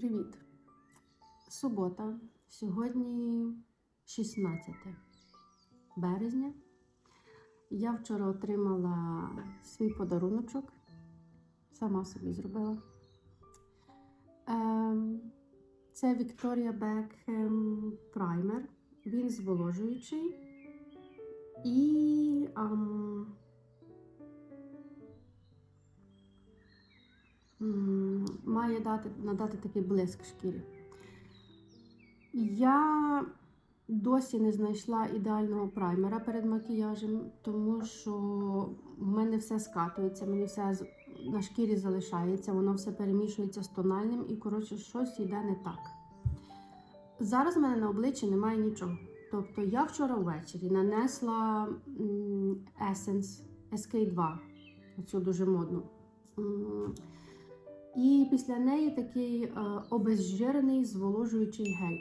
Привіт! Субота. Сьогодні 16 березня. Я вчора отримала свій подаруночок. Сама собі зробила. Ем, Це Victoria Beckham праймер. Він зволожуючий. І має дати, надати такий блиск шкірі. Я досі не знайшла ідеального праймера перед макіяжем, тому що в мене все скатується, мені все на шкірі залишається, воно все перемішується з тональним і, коротше, щось йде не так. Зараз в мене на обличчі немає нічого. Тобто я вчора ввечері нанесла Essence SK2, оцю дуже модну. І після неї такий е, обезжирений зволожуючий гель.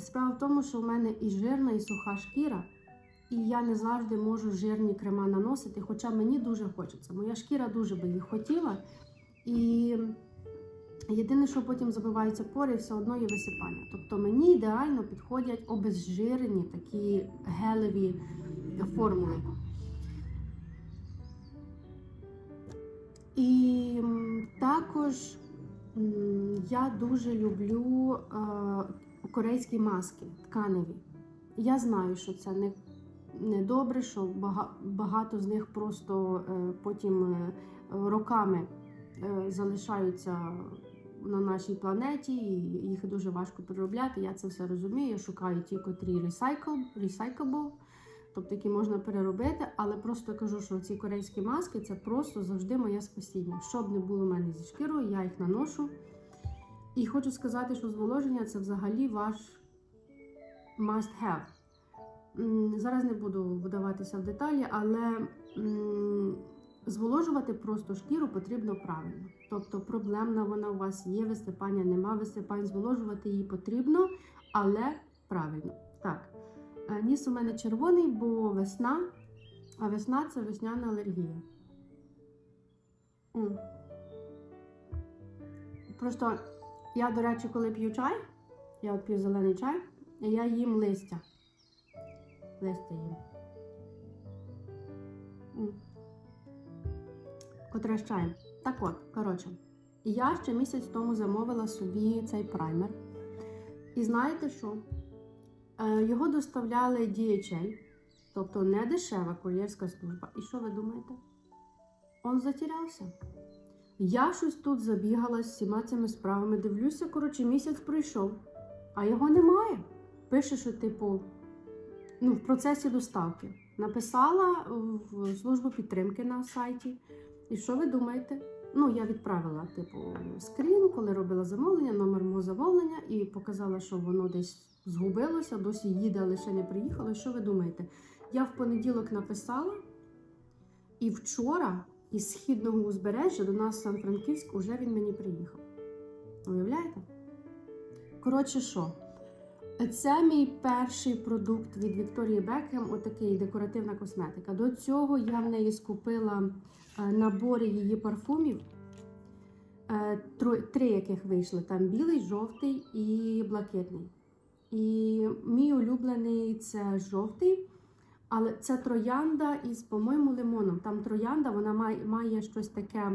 Справа в тому, що в мене і жирна, і суха шкіра, і я не завжди можу жирні крема наносити, хоча мені дуже хочеться. Моя шкіра дуже би їх хотіла. І єдине, що потім забиваються пори, все одно є висипання. Тобто мені ідеально підходять обезжирені такі гелеві формули. Також я дуже люблю е, корейські маски тканеві. Я знаю, що це не, не добре, що багато з них просто е, потім е, роками залишаються на нашій планеті, і їх дуже важко переробляти. Я це все розумію. Я шукаю ті, котрі recycle, recyclable, тобто які можна переробити, але просто кажу, що ці корейські маски це просто завжди моє спасіння. Що б не було в мене зі шкірою, я їх наношу. І хочу сказати, що зволоження це взагалі ваш must have. Зараз не буду вдаватися в деталі, але зволожувати просто шкіру потрібно правильно. Тобто проблемна вона у вас є, висипання, нема висипань, зволожувати її потрібно, але правильно. Так, ніс у мене червоний, бо весна, а весна це весняна алергія. М. Просто я, до речі, коли п'ю чай, я от п'ю зелений чай, я їм листя. Листя їм. М. Котре з чаєм. Так от, коротше, я ще місяць тому замовила собі цей праймер. І знаєте що? Е, Його доставляли DHL, тобто не дешева кур'єрська служба. І що ви думаєте? Он затерявся. Я щось тут забігала з всіма цими справами. Дивлюся, коротше, місяць пройшов, а його немає. Пише, що, типу, ну, в процесі доставки. Написала в службу підтримки на сайті. І що ви думаєте? Ну, я відправила, типу, скрін, коли робила замовлення, номер мого замовлення, і показала, що воно десь згубилося, досі їде, але ще не приїхало. Що ви думаєте? Я в понеділок написала, і вчора із східного узбережжя до нас Сан-Франківськ уже він мені приїхав. Уявляєте? Коротше, що? Це мій перший продукт від Вікторії Бекхем, отакий декоративна косметика. До цього я в неї скупила е, набори її парфумів. Е, Три яких вийшли: там білий, жовтий і блакитний. І мій улюблений це жовтий, але це троянда із, по-моєму, лимоном. Там троянда, вона має, має щось таке,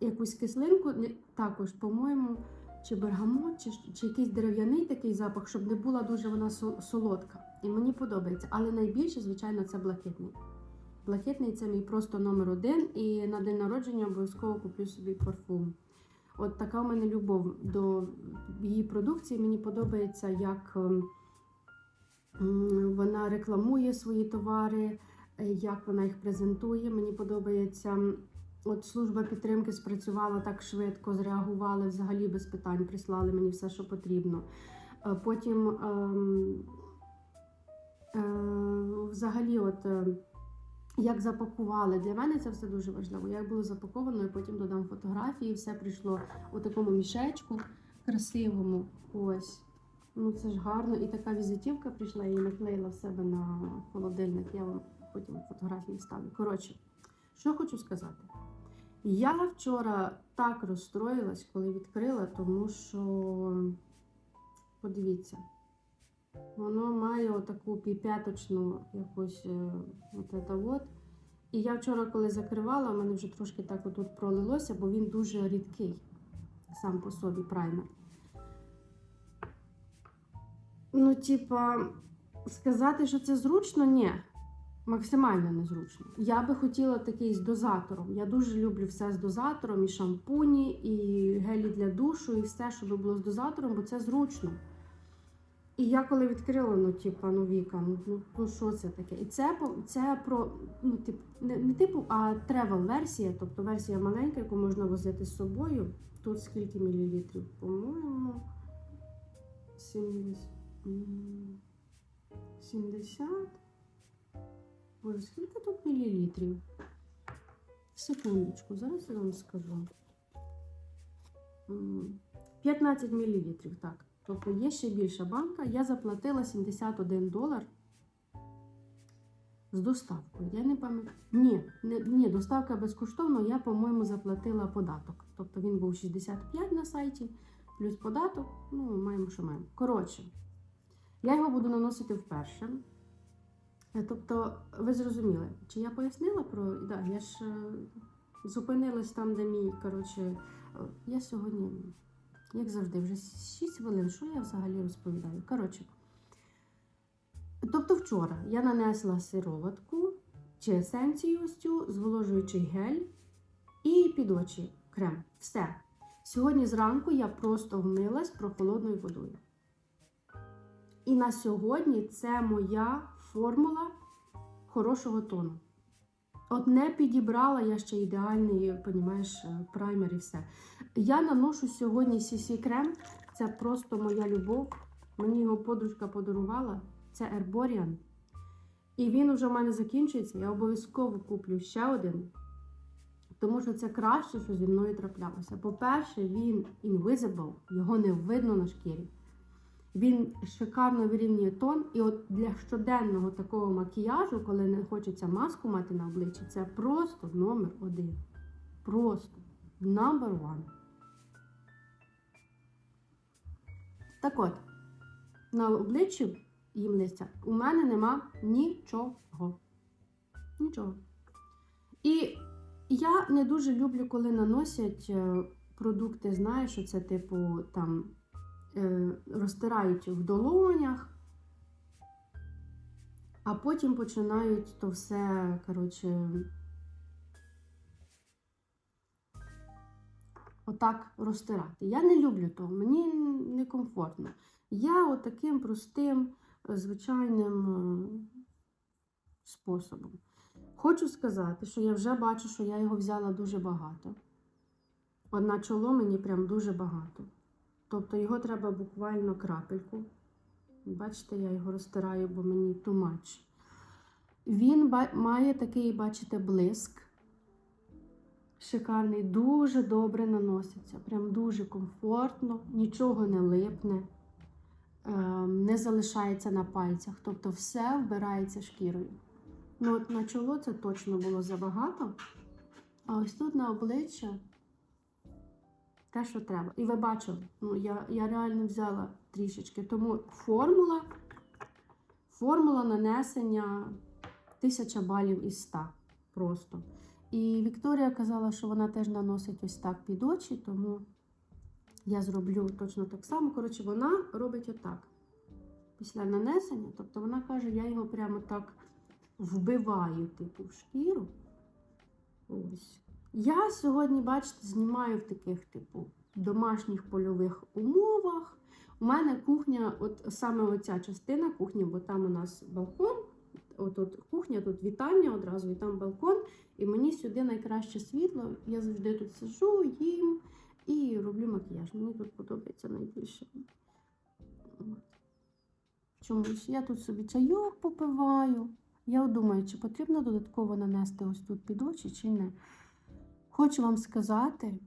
якусь кислинку, також, по-моєму, чи бергамот, чи, чи якийсь дерев'яний такий запах, щоб не була дуже вона солодка. І мені подобається. Але найбільше, звичайно, це блакитний. Блакитний це мій просто номер один, і на день народження обов'язково куплю собі парфум. От така в мене любов до її продукції. Мені подобається, як ем, вона рекламує свої товари, е, як вона їх презентує. Мені подобається. От служба підтримки спрацювала так швидко, зреагували взагалі без питань, прислали мені все, що потрібно. Е, Потім ем, е, взагалі, от е, як запакували, для мене це все дуже важливо. Як було запаковано, я потім додам фотографії, все прийшло у такому мішечку красивому. Ось. Ну це ж гарно. І така візитівка прийшла, я її наклеїла в себе на холодильник. Я вам потім фотографії ставлю. Коротше, що хочу сказати. Я вчора так розстроїлась, коли відкрила, тому що, подивіться, воно має отаку піп'яточну якусь е, от от. І я вчора, коли закривала, у мене вже трошки так отут пролилося, бо він дуже рідкий сам по собі праймер. Ну, типа, сказати, що це зручно, ні. Максимально незручно. Я би хотіла такий з дозатором. Я дуже люблю все з дозатором, і шампуні, і гелі для душу, і все, щоб було з дозатором, бо це зручно. І я коли відкрила, ну, типа, ну Віка, ну, ну, ну що це таке? І це, це про, ну, тип, не, не типу, а тревел-версія, тобто версія маленька, яку можна возити з собою. Тут скільки мілілітрів? По-моєму, 70. 70. Боже, скільки тут мілілітрів? Секундочку, зараз я вам скажу. 15 мілілітрів, так. Тобто є ще більша банка. Я заплатила 71 долар з доставкою. Я не пам'ятаю. Ні, не, ні, доставка безкоштовна, я, по-моєму, заплатила податок. Тобто він був 65 на сайті, плюс податок. Ну, маємо, що маємо. Коротше, я його буду наносити вперше. Е, Тобто, ви зрозуміли, чи я пояснила про. Да, я ж е, зупинилась там, де мій. Коротше, е, я сьогодні, як завжди, вже 6 хвилин. Що я взагалі розповідаю? Коротше. Тобто вчора я нанесла сироватку чи есенцію ось цю, зволожуючий гель і під очі крем. Все. Сьогодні зранку я просто вмилась прохолодною водою. І на сьогодні це моя формула хорошого тону. От не підібрала я ще ідеальний, понімаєш, е, праймер і все. Я наношу сьогодні CC крем. Це просто моя любов. Мені його подружка подарувала. Це Herborian. І він вже в мене закінчується. Я обов'язково куплю ще один. Тому що це краще, що зі мною траплялося. По-перше, він invisible, його не видно на шкірі. Він шикарно вирівнює тон. І от для щоденного такого макіяжу, коли не хочеться маску мати на обличчі, це просто номер один. Просто number one. Так от, на обличчі їм листя у мене нема нічого. Нічого. І я не дуже люблю, коли наносять е, продукти, знаєш, що це типу там розтирають в долонях, а потім починають то все, коротше, отак розтирати. Я не люблю того, мені некомфортно. Я отаким простим, е, звичайним е, способом. Хочу сказати, що я вже бачу, що я його взяла дуже багато. От на чоло мені прям дуже багато. Тобто його треба буквально крапельку. Бачите, я його розтираю, бо мені much. Він має такий, бачите, блиск. Шикарний, дуже добре наноситься. Прям дуже комфортно, нічого не липне, ем, не залишається на пальцях. Тобто все вбирається шкірою. Ну, от на чоло це точно було забагато. А ось тут на обличчя те, що треба. І ви бачили, ну, я, я реально взяла трішечки. Тому формула, формула нанесення 1000 балів із 100 просто. І Вікторія казала, що вона теж наносить ось так під очі, тому я зроблю точно так само. Коротше, вона робить отак. Після нанесення, тобто вона каже, я його прямо так вбиваю, типу, в шкіру. Ось. Я сьогодні, бачите, знімаю в таких, типу, домашніх польових умовах. У мене кухня, от саме оця частина кухні, бо там у нас балкон. От, от кухня, тут вітальня одразу, і там балкон. І мені сюди найкраще світло. Я завжди тут сижу, їм і роблю макіяж. Мені тут подобається найбільше. Чомусь я тут собі чайок попиваю. Я думаю, чи потрібно додатково нанести ось тут під очі, чи не. Хочу вам сказати,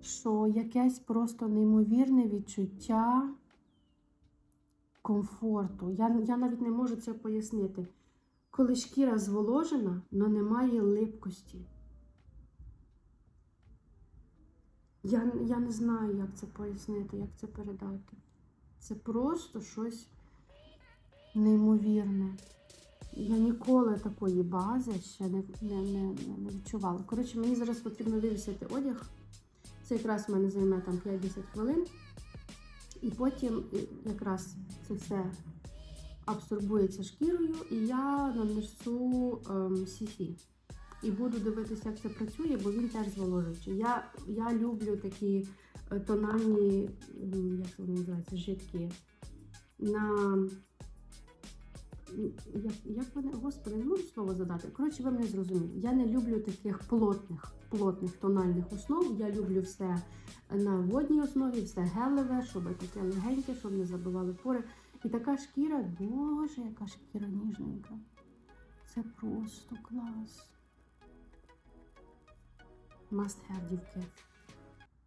що якесь просто неймовірне відчуття комфорту. Я, я навіть не можу це пояснити. Коли шкіра зволожена, але немає липкості. Я, я не знаю, як це пояснити, як це передати. Це просто щось неймовірне. Я ніколи такої бази ще не, не, не, не- відчувала. Коротше, мені зараз потрібно вивісити одяг. Це якраз в мене займе там 5-10 хвилин. І потім якраз це все абсорбується шкірою, і я нанесу ем, сіфі. І буду дивитися, як це працює, бо він теж зволожуючий. Я, я люблю такі е, тональні, як вони називаються, жидкі. На як, як вони, господи, не можу слово задати. Коротше, ви мене зрозуміли. Я не люблю таких плотних, плотних тональних основ. Я люблю все на водній основі, все гелеве, щоб таке легеньке, щоб не забивали пори. І така шкіра, боже, яка шкіра ніжненька. Це просто клас. Must have, дівки.